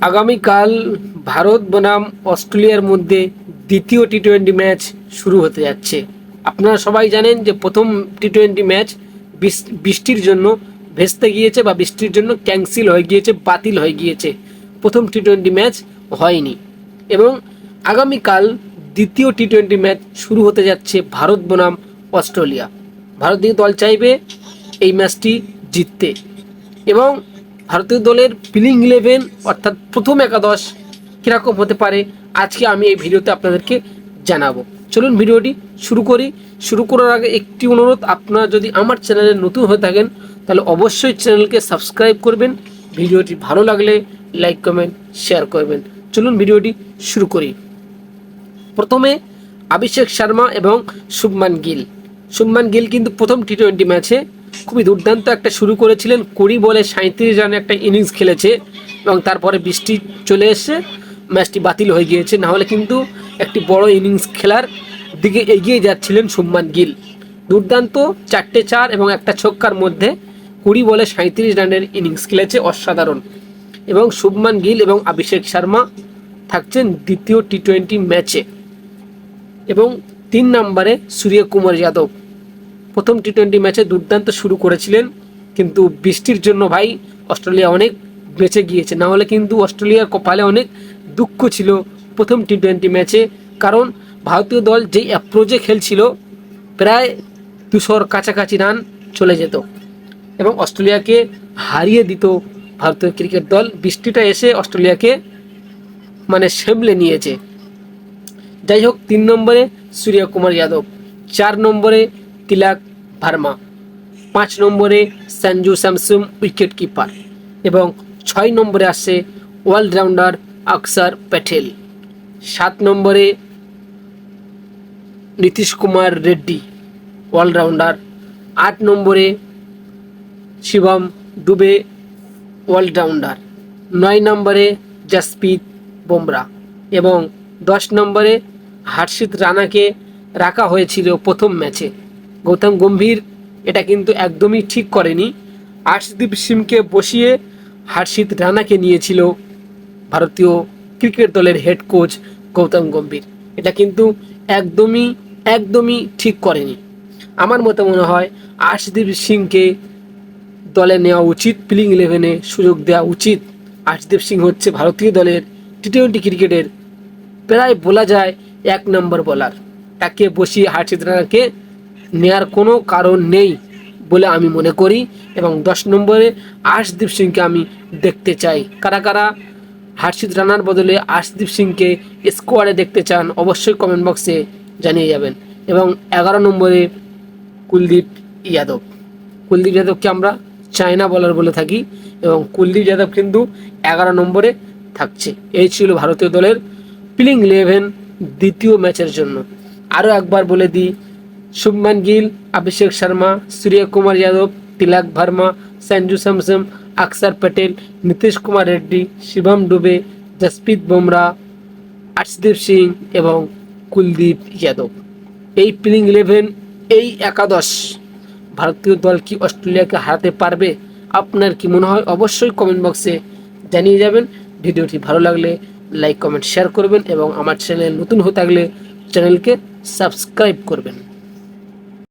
আগামীকাল ভারত বনাম অস্ট্রেলিয়ার মধ্যে দ্বিতীয় টি টোয়েন্টি ম্যাচ শুরু হতে যাচ্ছে। আপনারা সবাই জানেন যে প্রথম টি টোয়েন্টি ম্যাচ বৃষ- বৃষ্টির জন্য ভেস্তে গিয়েছে বা বৃষ্টির জন্য ক্যান্সেল হয়ে গিয়েছে, বাতিল হয়ে গিয়েছে। প্রথম টি টোয়েন্টি ম্যাচ হয়নি। এবং আগামীকাল দ্বিতীয় টি টোয়েন্টি ম্যাচ শুরু হতে যাচ্ছে ভারত বনাম অস্ট্রেলিয়া। ভারতীয় দল চাইবে এই ম্যাচটি জিততে। এবং ভারতীয় দলের প্লেইং ইলেভেন, অর্থাৎ প্রথম একাদশ কীরকম হতে পারে, আজকে আমি এই ভিডিওতে আপনাদেরকে জানাব। চলুন ভিডিওটি শুরু করি। শুরু করার আগে একটি অনুরোধ, আপনারা যদি আমার চ্যানেলে নতুন হয়ে থাকেন, তাহলে অবশ্যই চ্যানেলকে সাবস্ক্রাইব করবেন। ভিডিওটি ভালো লাগলে লাইক, কমেন্ট, শেয়ার করবেন। চলুন ভিডিওটি শুরু করি। প্রথমে অভিষেক শর্মা এবং শুভমান গিল। শুভমান গিল কিন্তু প্রথম টি টোয়েন্টি ম্যাচে খুবই দুর্দান্ত একটা শুরু করেছিলেন। কুড়ি বলে সাঁত্রিশ রানে একটা ইনিংস খেলেছে এবং তারপরে বৃষ্টি চলে এসে ম্যাচটি বাতিল হয়ে গিয়েছে। নাহলে কিন্তু একটি বড় ইনিংস খেলার দিকে এগিয়ে যাচ্ছিলেন শুভমান গিল। দুর্দান্ত চারটে চার এবং একটা ছক্কার মধ্যে কুড়ি বলে সাঁত্রিশ রানের ইনিংস খেলেছে অসাধারণ। এবং শুভমান গিল এবং অভিষেক শর্মা থাকছেন দ্বিতীয় টি টোয়েন্টি ম্যাচে। এবং তিন নম্বরে সূর্যকুমার যাদব। প্রথম টি টোয়েন্টি ম্যাচে দুর্দান্ত শুরু করেছিলেন, কিন্তু বৃষ্টির জন্য ভাই অস্ট্রেলিয়া অনেক বেঁচে গিয়েছে। না হলে কিন্তু অস্ট্রেলিয়ার কপালে অনেক দুঃখ ছিল প্রথম টি টোয়েন্টি ম্যাচে কারণ ভারতীয় দল যেই অ্যাপ্রোচে খেলছিল, প্রায় দুশোর কাছাকাছি রান চলে যেত। এবং অস্ট্রেলিয়াকে হারিয়ে দিত ভারতীয় ক্রিকেট দল। বৃষ্টিটা এসে অস্ট্রেলিয়াকে মানে সেমলে নিয়েছে। যাই হোক, তিন নম্বরে সূর্যকুমার যাদব, চার নম্বরে তিলাক ভার্মা। পাঁচ নম্বরে সঞ্জু স্যামসুম উইকেট কিপার এবং ছয় নম্বরে আসছে অলরাউন্ডার অক্ষর প্যাটেল। সাত নম্বরে নীতিশ কুমার রেড্ডি, অলরাউন্ডার। আট নম্বরে শিবম ডুবে অলরাউন্ডার। নয় নম্বরে জাসপ্রীত বুমরা এবং দশ নম্বরে হার্ষিত রানাকে রাখা হয়েছিল প্রথম ম্যাচে। গৌতম গম্ভীর এটা কিন্তু একদমই ঠিক করেনি। আর্শদীপ সিংকে বসিয়ে হার্ষিত রানাকে নিয়েছিল ভারতীয় ক্রিকেট দলের হেড কোচ গৌতম গম্ভীর। এটা কিন্তু একদমই একদমই ঠিক করেনি। আমার মতে মনে হয় আর্শদীপ সিংকে দলে নেওয়া উচিত প্লেইং ইলেভেনে সুযোগ দেওয়া উচিত। আর্শদীপ সিং হচ্ছে ভারতীয় দলের টি টোয়েন্টি ক্রিকেটের প্রায় বলা যায় এক নম্বর বলার তাকে বসিয়ে হার্ষিত রানাকে নেয়ার কোনো কারণ নেই বলে আমি মনে করি এবং দশ নম্বরে আর্শদীপ সিংকে আমি দেখতে চাই। কারা কারা? হার্ষিত রানার বদলে আর্শদীপ সিংকে স্কোয়াডে দেখতে চান অবশ্যই কমেন্ট বক্সে জানিয়ে যাবেন। এবং এগারো নম্বরে কুলদীপ যাদব। কুলদীপ যাদবকে আমরা চায়না বলার বলে থাকি এবং কুলদীপ যাদব কিন্তু এগারো নম্বরে থাকছে। এই ছিল ভারতীয় দলের প্লেইং ইলেভেন দ্বিতীয় ম্যাচের জন্য। আরও একবার বলে দিই শুভমান গিল, অভিষেক শর্মা, সূর্যকুমার যাদব, তিলক ভার্মা, সঞ্জু স্যামসম অক্ষর প্যাটেল, নীতিশ কুমার রেড্ডি, শিবম ডুবে, জসপ্রীত বুমরা, আর্শদীপ সিং এবং কুলদীপ যাদব। এই প্লেইং ইলেভেন, এই একাদশ, ভারতীয় দল কি অস্ট্রেলিয়াকে হারাতে পারবে? আপনার কি মনে হয়? অবশ্যই কমেন্ট বক্সে জানিয়ে যাবেন। ভিডিওটি ভালো লাগলে লাইক কমেন্ট শেয়ার করবেন এবং আমার চ্যানেল নতুন হয়ে থাকলে চ্যানেলকে সাবস্ক্রাইব করবেন।